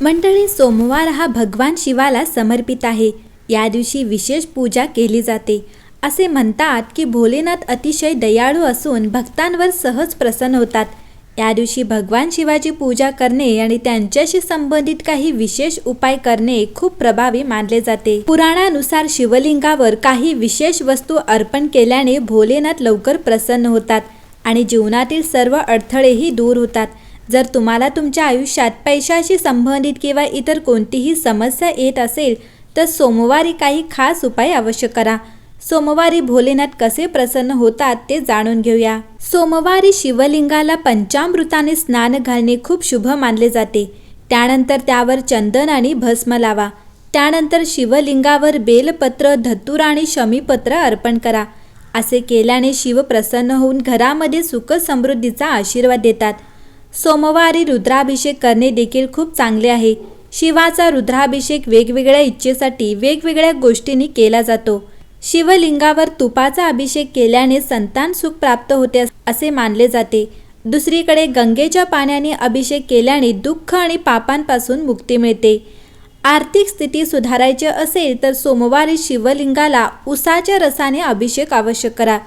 मंडळी सोमवार हा भगवान शिवाला समर्पित आहे. या दिवशी विशेष पूजा केली जाते. असे म्हणतात की भोलेनाथ अतिशय दयाळू असून भक्तांवर सहज प्रसन्न होतात. या दिवशी भगवान शिवाची पूजा करणे आणि त्यांच्याशी संबंधित काही विशेष उपाय करणे खूप प्रभावी मानले जाते. पुराणानुसार शिवलिंगावर काही विशेष वस्तू अर्पण केल्याने भोलेनाथ लवकर प्रसन्न होतात आणि जीवनातील सर्व अडथळेही दूर होतात. जर तुम्हाला तुमच्या आयुष्यात पैशाशी संबंधित किंवा इतर कोणतीही समस्या येत असेल तर सोमवारी काही खास उपाय अवश्य करा. सोमवारी भोलेनाथ कसे प्रसन्न होतात ते जाणून घेऊया. सोमवारी शिवलिंगाला पंचामृताने स्नान घालणे खूप शुभ मानले जाते. त्यानंतर त्यावर चंदन आणि भस्म लावा. त्यानंतर शिवलिंगावर बेलपत्र धतूर आणि शमीपत्र अर्पण करा. असे केल्याने शिव प्रसन्न होऊन घरामध्ये सुख समृद्धीचा आशीर्वाद देतात. सोमवारी रुद्राभिषेक करणे देखील खूप चांगले आहे. शिवाचा रुद्राभिषेक वेगवेगळ्या इच्छेसाठी वेगवेगळ्या गोष्टींनी केला जातो. शिवलिंगावर तुपाचा अभिषेक केल्याने संतान सुख प्राप्त होते असे मानले जाते. दुसरीकडे गंगेच्या पाण्याने अभिषेक केल्याने दुःख आणि पापांपासून मुक्ती मिळते. आर्थिक स्थिती सुधारायची असेल तर सोमवारी शिवलिंगाला उसाच्या रसाने अभिषेक आवश्यक करा.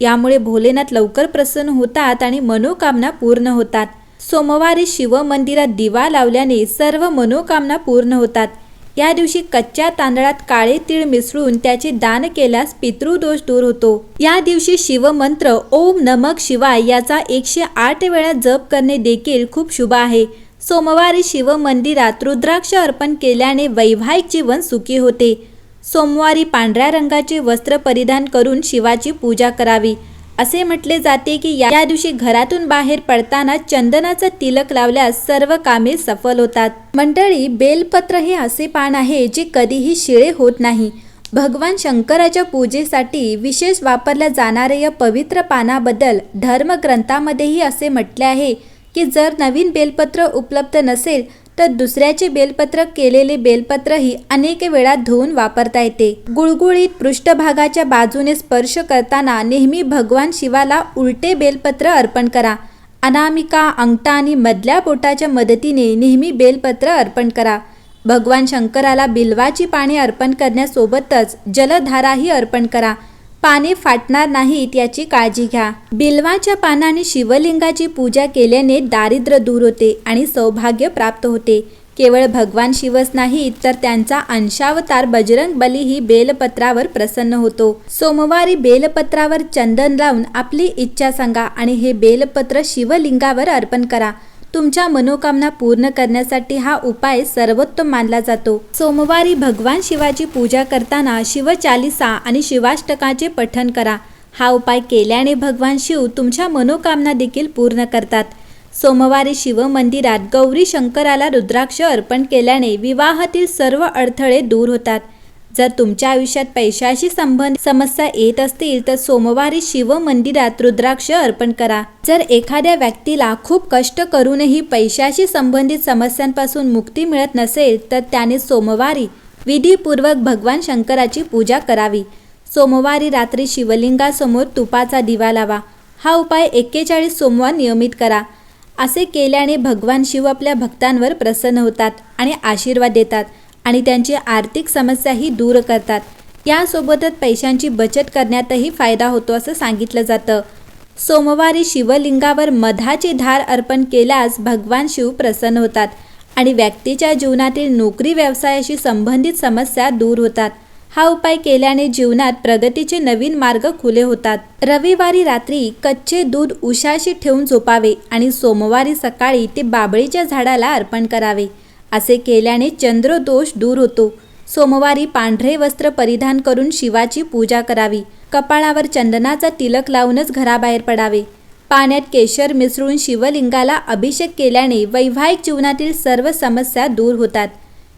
यामुळे भोलेनाथ लवकर प्रसन्न होतात आणि मनोकामना पूर्ण होतात. सोमवारी शिवमंदिरात दिवा लावल्याने सर्व मनोकामना पूर्ण होतात. या दिवशी कच्च्या तांदळात काळे तीळ मिसळून त्याचे दान केल्यास पितृदोष दूर होतो. या दिवशी शिवमंत्र ओम नमक शिवाय याचा एकशे आठ वेळा जप करणे देखील खूप शुभ आहे. सोमवारी शिव मंदिरात रुद्राक्ष अर्पण केल्याने वैवाहिक जीवन सुखी होते. सोमवारी पांढऱ्या रंगाचे वस्त्र परिधान करून शिवाची पूजा करावी. असे म्हटले जाते की या दिवशी घरातून बाहेर पडताना चंदनाचा तिलक लावल्यास सर्व कामे सफल होतात. मंडळी बेलपत्र हे असे पान आहे जे कधीही शिळे होत नाही. भगवान शंकराच्या पूजेसाठी विशेष वापरल्या जाणाऱ्या या पवित्र पानाबद्दल धर्मग्रंथामध्येही असे म्हटले आहे की जर नवीन बेलपत्र उपलब्ध नसेल तर दुसऱ्याचे बेलपत्र केलेले बेलपत्रही अनेक वेळा धुवून वापरता येते. गुळगुळीत पृष्ठभागाच्या बाजूने स्पर्श करताना नेहमी भगवान शिवाला उलटे बेलपत्र अर्पण करा. अनामिका अंगठा आणि मधल्या बोटाच्या मदतीने नेहमी बेलपत्र अर्पण करा. भगवान शंकराला बिल्वाची पाने अर्पण करण्यासोबतच जलधाराही अर्पण करा. पाने फाटणार नाहीत याची काळजी घ्या. बिल्वाच्या पानाने शिवलिंगाची पूजा केल्याने दारिद्र्य दूर होते आणि सौभाग्य प्राप्त होते. केवळ भगवान शिवच नाही तर त्यांचा अंशावतार बजरंग बलीही बेलपत्रावर प्रसन्न होतो. सोमवारी बेलपत्रावर चंदन लावून आपली इच्छा सांगा आणि हे बेलपत्र शिवलिंगावर अर्पण करा. तुमच्या मनोकामना पूर्ण करण्यासाठी हा उपाय सर्वोत्तम मानला जातो. सोमवारी भगवान शिवाची पूजा करताना शिवचालिसा आणि शिवाष्टकाचे पठण करा. हा उपाय केल्याने भगवान शिव तुमच्या मनोकामना देखील पूर्ण करतात. सोमवारी शिव मंदिरात गौरी शंकराला रुद्राक्ष अर्पण केल्याने विवाहातील सर्व अडथळे दूर होतात. जर तुमच्या आयुष्यात पैशाशी संबंधित समस्या येत असतील तर सोमवारी शिव मंदिरात रुद्राक्ष अर्पण करा. जर एखाद्या व्यक्तीला खूप कष्ट करूनही पैशाशी संबंधित समस्यांपासून मुक्ती मिळत नसेल तर त्याने सोमवारी विधीपूर्वक भगवान शंकराची पूजा करावी. सोमवारी रात्री शिवलिंगासमोर तुपाचा दिवा लावा. हा उपाय एक्केचाळीस सोमवार नियमित करा. असे केल्याने भगवान शिव आपल्या भक्तांवर प्रसन्न होतात आणि आशीर्वाद देतात. आणि त्यांची आर्थिक समस्याही दूर करतात. यासोबतच पैशांची बचत करण्यातही फायदा होतो असं सांगितलं जातं. सोमवारी शिवलिंगावर मधाची धार अर्पण केल्यास भगवान शिव प्रसन्न होतात आणि व्यक्तीच्या जीवनातील नोकरी व्यवसायाशी संबंधित समस्या दूर होतात. हा उपाय केल्याने जीवनात प्रगतीचे नवीन मार्ग खुले होतात. रविवारी रात्री कच्चे दूध उशाशी ठेवून झोपावे आणि सोमवारी सकाळी ते बाबळीच्या झाडाला अर्पण करावे. असे केल्याने चंद्रदोष दूर होतो. सोमवारी पांढरे वस्त्र परिधान करून शिवाची पूजा करावी. कपाळावर चंदनाचा तिलक लावूनच घराबाहेर पडावे. पाण्यात केशर मिसळून शिवलिंगाला अभिषेक केल्याने वैवाहिक जीवनातील सर्व समस्या दूर होतात.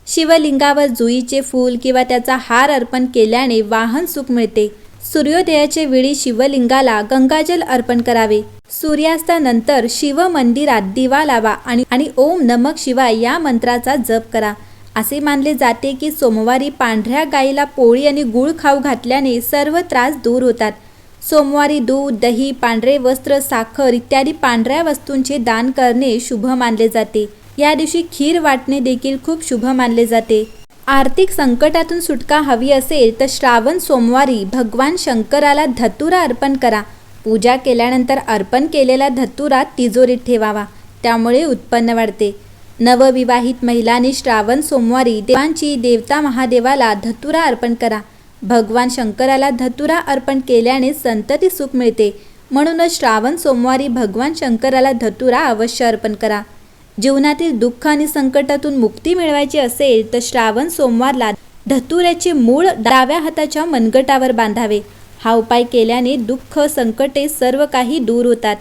शिवलिंगावर जुईचे फूल किंवा त्याचा हार अर्पण केल्याने वाहन सुख मिळते. सूर्योदयाचे वेळी शिवलिंगाला गंगाजल अर्पण करावे. सूर्यास्तानंतर शिव मंदिरात दिवा लावा आणि आणि ओम नमक शिवाय या मंत्राचा जप करा. असे मानले जाते की सोमवारी पांढऱ्या गाईला पोळी आणि गुळ खाऊ घातल्याने सर्व त्रास दूर होतात. सोमवारी दूध दही पांढरे वस्त्र साखर इत्यादी पांढऱ्या वस्तूंचे दान करणे शुभ मानले जाते. या दिवशी खीर वाटणे देखील खूप शुभ मानले जाते. आर्थिक संकटातून सुटका हवी असेल तर श्रावण सोमवारी भगवान शंकराला धतुरा अर्पण करा. पूजा केल्यानंतर अर्पण केलेला धतुरा तिजोरीत ठेवावा. त्यामुळे उत्पन्न वाढते. नवविवाहित महिलांनी श्रावण सोमवारी देवांची देवता महादेवाला धतुरा अर्पण करा. भगवान शंकराला धतुरा अर्पण केल्याने संतती सुख मिळते. म्हणूनच श्रावण सोमवारी भगवान शंकराला धतुरा अवश्य अर्पण करा. जीवनातील दुःख आणि संकटातून मुक्ती मिळवायची असेल तर श्रावण सोमवारला धतुऱ्याचे मूळ डाव्या हाताच्या मनगटावर बांधावे. हा उपाय केल्याने दुःख संकटे सर्व काही दूर होतात.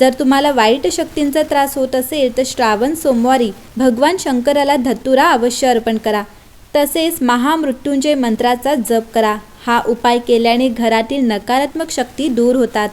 जर तुम्हाला वाईट शक्तींचा त्रास होत असेल तर श्रावण सोमवारी भगवान शंकराला धतुरा अवश्य अर्पण करा. तसेच महामृत्युंजय मंत्राचा जप करा. हा उपाय केल्याने घरातील नकारात्मक शक्ती दूर होतात.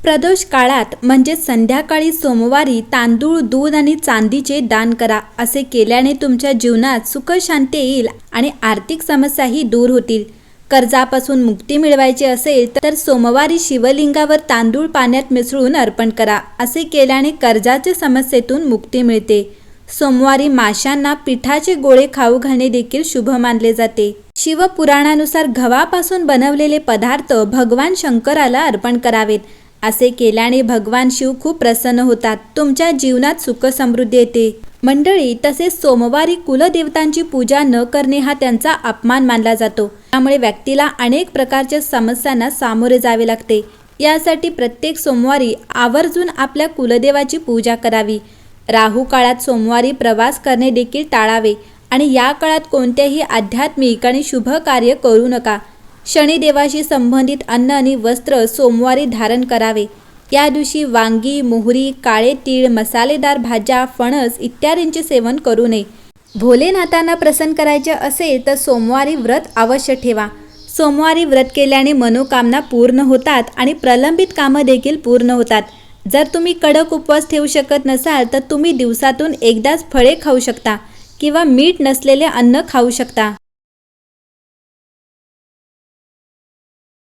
प्रदोष काळात म्हणजे संध्याकाळी सोमवारी तांदूळ दूध आणि चांदीचे दान करा असे केल्याने तुमच्या जीवनात सुख शांती येईल आणि आर्थिक समस्याही दूर होतील. कर्जापासून मुक्ती मिळवायची असेल तर सोमवारी शिवलिंगावर तांदूळ पाण्यात मिसळून अर्पण करा असे केल्याने कर्जाच्या समस्येतून मुक्ती मिळते. सोमवारी माशांना पिठाचे गोळे खाऊ घालणे देखील शुभ मानले जाते. शिवपुराणानुसार गव्हापासून बनवलेले पदार्थ भगवान शंकराला अर्पण करावेत. असे केल्याने भगवान शिव खूप प्रसन्न होतात. तुमच्या जीवनात सुख समृद्धी येते. मंडळी तसेच सोमवारी कुलदेवतांची पूजा न करणे हा त्यांचा अपमान मानला जातो. त्यामुळे व्यक्तीला अनेक प्रकारच्या समस्यांना सामोरे जावे लागते. यासाठी प्रत्येक सोमवारी आवर्जून आपल्या कुलदेवाची पूजा करावी. राहू काळात सोमवारी प्रवास करणे देखील टाळावे. आणि या काळात कोणत्याही आध्यात्मिक आणि शुभ कार्य करू नका. शनिदेवाशी संबंधित अन्न आणि वस्त्र सोमवारी धारण करावे. या दिवशी वांगी मोहरी काळे तीळ मसालेदार भाज्या फणस इत्यादींचे सेवन करू नये. भोलेनाथांना प्रसन्न करायचे असेल तर सोमवारी व्रत अवश्य ठेवा. सोमवारी व्रत केल्याने मनोकामना पूर्ण होतात आणि प्रलंबित कामं देखील पूर्ण होतात. जर तुम्ही कडक उपवास ठेवू शकत नसाल तर तुम्ही दिवसातून एकदाच फळे खाऊ शकता किंवा मीठ नसलेले अन्न खाऊ शकता.